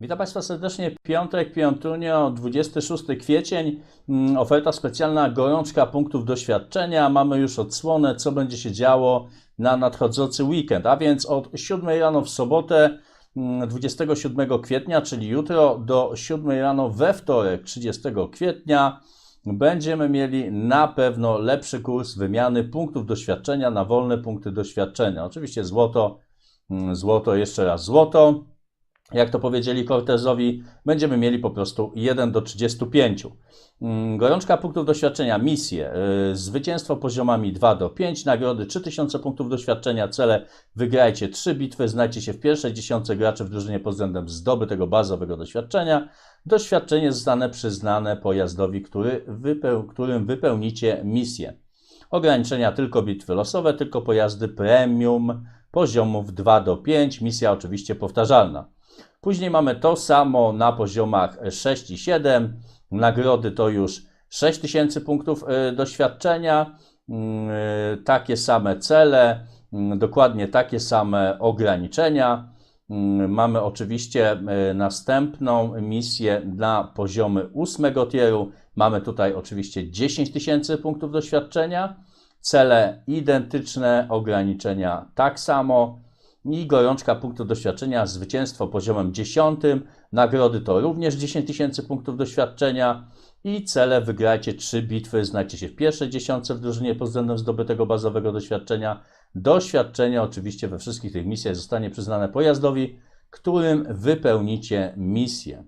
Witam Państwa serdecznie. Piątek, piątunio, 26 kwiecień. Mm, Oferta specjalna, gorączka punktów doświadczenia. Mamy już odsłonę, co będzie się działo na nadchodzący weekend. A więc od 7 rano w sobotę, mm, 27 kwietnia, czyli jutro, do 7 rano we wtorek, 30 kwietnia, będziemy mieli na pewno lepszy kurs wymiany punktów doświadczenia na wolne punkty doświadczenia. Oczywiście złoto, mm, złoto, jeszcze raz złoto jak to powiedzieli Cortezowi, będziemy mieli po prostu 1 do 35. Mm, Gorączka punktów doświadczenia, misje, yy, zwycięstwo poziomami 2 do 5, nagrody 3000 punktów doświadczenia, cele wygrajcie 3 bitwy, znajdźcie się w pierwszej dziesiątce graczy w drużynie pod względem zdobytego bazowego doświadczenia. Doświadczenie zostanę przyznane pojazdowi, który wypeł, którym wypełnicie misję. Ograniczenia tylko bitwy losowe, tylko pojazdy premium poziomów 2 do 5, misja oczywiście powtarzalna. Później mamy to samo na poziomach 6 i 7. Nagrody to już 6000 punktów y, doświadczenia, Mm, y, takie same cele, mm, dokładnie takie same ograniczenia. Mm, Mamy oczywiście y, następną misję na poziomy 8 tieru. Mamy tutaj oczywiście 10 tysięcy punktów doświadczenia. Cele identyczne, ograniczenia tak samo i gorączka punktów doświadczenia, zwycięstwo poziomem 10. Nagrody to również 10 tysięcy punktów doświadczenia i cele wygrajcie 3 bitwy, znajdźcie się w pierwszej dziesiątce w drużynie pod względem zdobytego bazowego doświadczenia. Doświadczenie oczywiście we wszystkich tych misjach zostanie przyznane pojazdowi, którym wypełnicie misję.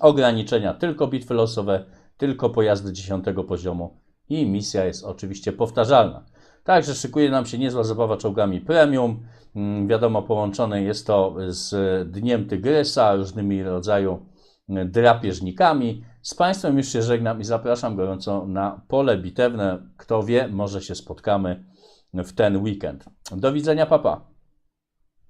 Ograniczenia tylko bitwy losowe, tylko pojazdy 10 poziomu i misja jest oczywiście powtarzalna. Także szykuje nam się niezła zabawa czołgami premium. Mm, Wiadomo, połączone jest to z Dniem Tygrysa, różnymi rodzaju drapieżnikami. Z Państwem już się żegnam i zapraszam gorąco na pole bitewne. Kto wie, może się spotkamy w ten weekend. Do widzenia, papa.